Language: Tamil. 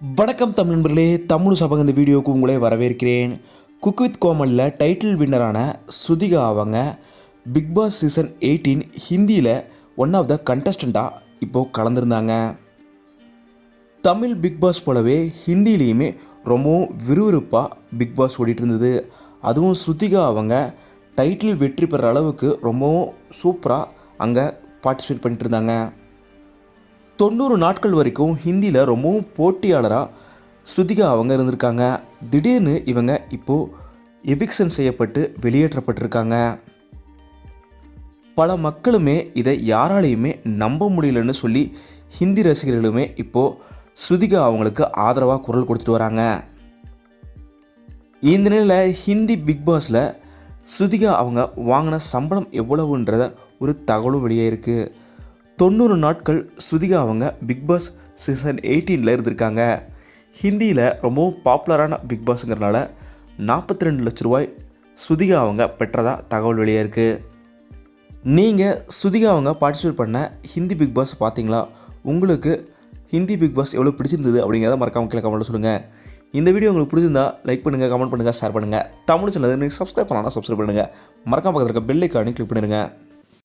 வணக்கம் தமிழ் நண்பர்களே தமிழ் சபங்க இந்த வீடியோவுக்கு உங்களை வரவேற்கிறேன். குக் வித் கோமலில் டைட்டில் வின்னரான ஸ்ருதிகா அவங்க பிக் பாஸ் சீசன் எயிட்டீன் ஹிந்தியில் ஒன் ஆஃப் த கண்டஸ்டண்ட்டாக இப்போது கலந்துருந்தாங்க. தமிழ் பிக் பாஸ் போலவே ஹிந்திலேயுமே ரொம்பவும் விறுவிறுப்பாக பிக் பாஸ் ஓடிட்டு இருந்தது அதுவும் ஸ்ருதிகா அவங்க டைட்டில் வெற்றி பெற அளவுக்கு ரொம்பவும் சூப்பராக அங்கே பார்ட்டிசிபேட் பண்ணிட்டு இருந்தாங்க தொண்ணூறு நாட்கள் வரைக்கும் ஹிந்தியில் ரொம்பவும் போட்டியாளராக ஸ்ருதிகா அவங்க இருந்திருக்காங்க. திடீர்னு இவங்க இப்போது எவிக்ஷன் செய்யப்பட்டு வெளியேற்றப்பட்டிருக்காங்க. பல மக்களுமே இதை யாராலையுமே நம்ப முடியலன்னு சொல்லி ஹிந்தி ரசிகர்களுமே இப்போது ஸ்ருதிகா அவங்களுக்கு ஆதரவாக குரல் கொடுத்துட்டு வராங்க. இந்த நிலையில் ஹிந்தி பிக் பாஸில் ஸ்ருதிகா அவங்க வாங்கின சம்பளம் எவ்வளவுன்றத ஒரு தகவலும் வெளியே இருக்குது தொண்ணூறு நாட்கள் ஸ்ருதிகா அவங்க பிக் பாஸ் சீசன் எயிட்டீனில் இருந்திருக்காங்க. ஹிந்தியில் ரொம்பவும் பாப்புலரான பிக் பாஸுங்கிறனால நாற்பத்தி ரெண்டு லட்ச ரூபாய் ஸ்ருதிகா அவங்க பெற்றதா தகவல் வெளியே இருக்குது நீங்கள் ஸ்ருதிகா அவங்க பார்ட்டிசிபேட் பண்ண ஹிந்தி பிக் பாஸ் பார்த்தீங்களா உங்களுக்கு ஹிந்தி பிக் பாஸ் எவ்வளோ பிடிச்சிருந்தது அப்படிங்கிறத மறக்காமல் கீழே கமெண்ட்டில் சொல்லுங்கள் இந்த வீடியோ உங்களுக்கு பிடிச்சிருந்தா லைக் பண்ணுங்கள் கமெண்ட் பண்ணுங்கள் ஷேர் பண்ணுங்கள் தமிழ் சேனல் சப்ஸ்கிரைப் பண்ணலாம் சப்ஸ்கிரைப் பண்ணுங்கள் மறக்காம பக்கத்தில் இருக்க பெல் ஐக்கானே கிளிக் பண்ணிடுங்க